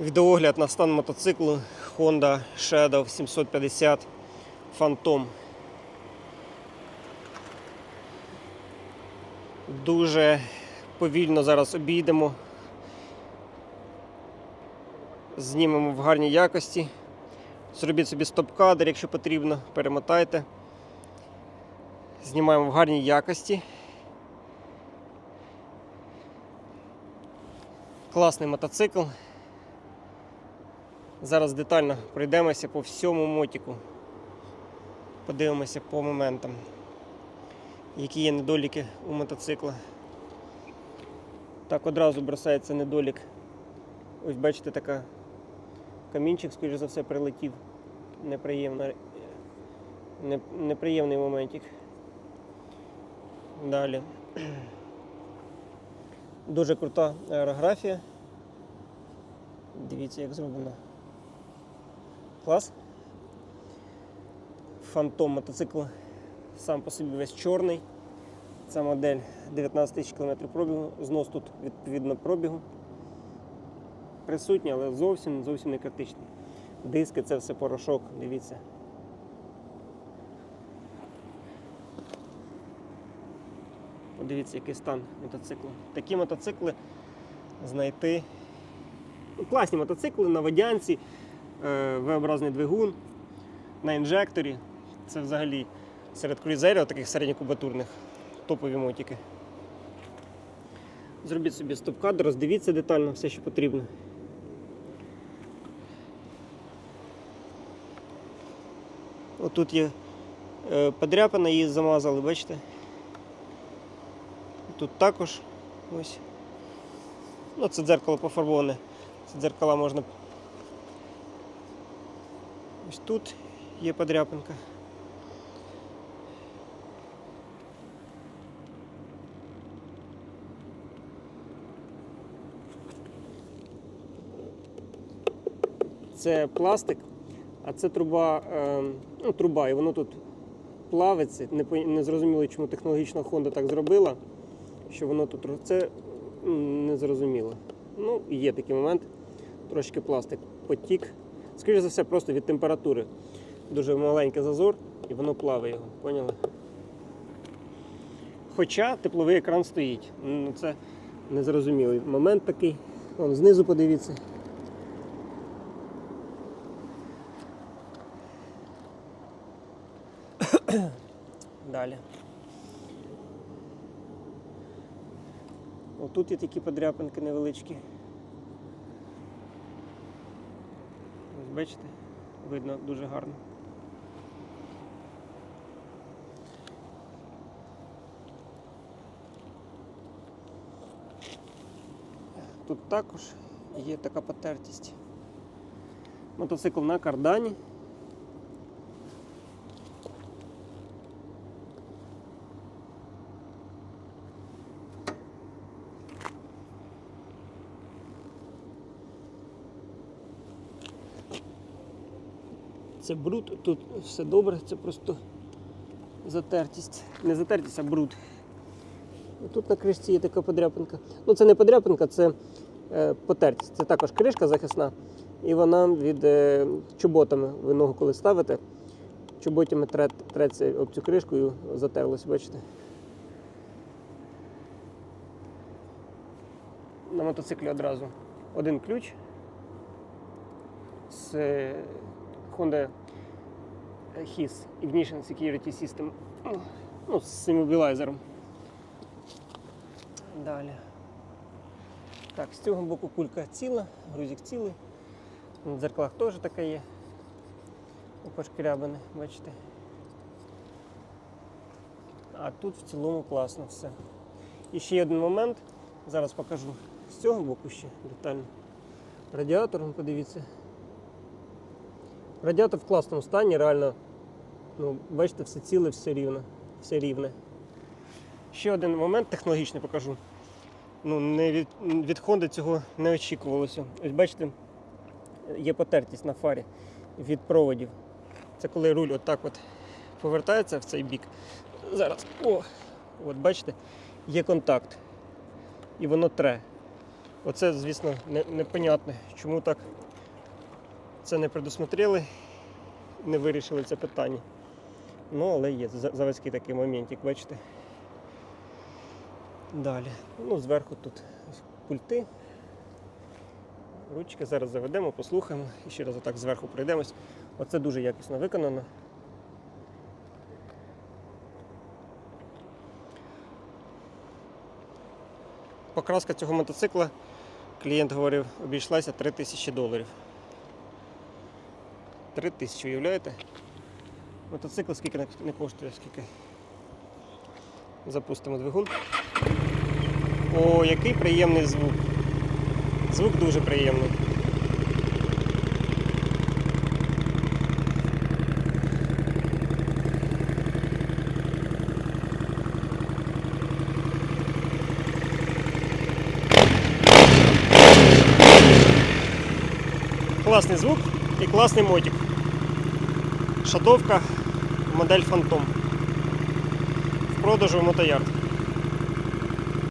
Відеогляд на стан мотоциклу Honda Shadow 750 Phantom. Дуже повільно зараз обійдемо. Знімемо в гарній якості. Зробіть собі стоп-кадр, якщо потрібно, перемотайте. Знімаємо в гарній якості. Класний мотоцикл. Зараз детально пройдемося по всьому мотіку. Подивимося по моментам, які є недоліки у мотоцикла. Так одразу бросається недолік. Ось бачите, така камінчик, скоріш за все, прилетів. Неприємна, не- неприємний моментик. Далі. Дуже крута аерографія. Дивіться, як зроблено. Клас. Фантом мотоцикл сам по собі весь чорний. Ця модель 19 тисяч км пробігу. Знос тут відповідно пробігу. Присутній, але зовсім зовсім не критичний. Диски це все порошок, дивіться. Подивіться, який стан мотоциклу. Такі мотоцикли знайти. Класні мотоцикли на водянці, V-образний двигун, на інжекторі. Це взагалі серед круїзерів, таких середньокубатурних, топові мотики. Зробіть собі стоп-кадр, роздивіться детально все, що потрібно. Отут є е, подряпина, її замазали, бачите? Тут також ось. Ну, це дзеркало пофарбоване. Ці дзеркала можна. Ось тут є подряпинка. Це пластик, а це труба, е, ну, труба, і воно тут плавиться. Не, зрозуміло, чому технологічна Honda так зробила, що воно тут це не зрозуміло. Ну, є такий момент. Трошки пластик потік. Скоріше за все, просто від температури. Дуже маленький зазор і воно плаває його. Поняли? Хоча тепловий екран стоїть. Ну, це незрозумілий момент такий. Вон знизу подивіться. Далі. Отут є такі подряпинки невеличкі. Бачите, видно дуже гарно. Тут також є така потертість. Мотоцикл на кардані. Це бруд, тут все добре, це просто затертість. Не затертість, а бруд. Тут на кришці є така подряпинка. Ну це не подряпинка, це е, потертість. Це також кришка захисна. І вона від е, чоботами ви ногу коли ставите, чоботями трет, треться об цю кришку і затерлось, бачите. На мотоциклі одразу один ключ з Honda HIS Ignition Security System. Ну, з іммобілайзером. Далі. Так, з цього боку кулька ціла, грузик цілий. На дзеркалах теж така є. Пошкрябане, бачите. А тут в цілому класно все. І ще один момент. Зараз покажу з цього боку ще детально. Радіатор, подивіться. Радіатор в класному стані, реально. Ну, бачите, все ціле, все рівно, все рівне. Ще один момент технологічний покажу. Ну, не від, від Honda цього не очікувалося. Ось бачите, є потертість на фарі від проводів. Це коли руль отак от повертається в цей бік. Зараз. О! От бачите, є контакт. І воно тре. Оце, звісно, не, непонятне, чому так це не предусмотрели, не вирішили це питання. Ну, але є заводський такий моментик, бачите. Далі. Ну, зверху тут пульти. Ручки зараз заведемо, послухаємо і ще раз отак зверху пройдемось. Оце дуже якісно виконано. Покраска цього мотоцикла, клієнт говорив, обійшлася 3 тисячі доларів. 3 тисячі, уявляєте? Мотоцикл скільки не- коштує, скільки. Запустимо двигун. О, який приємний звук. Звук дуже приємний. Класний звук і класний мотик. Шатовка, модель Phantom. В продажу в Мотоярд.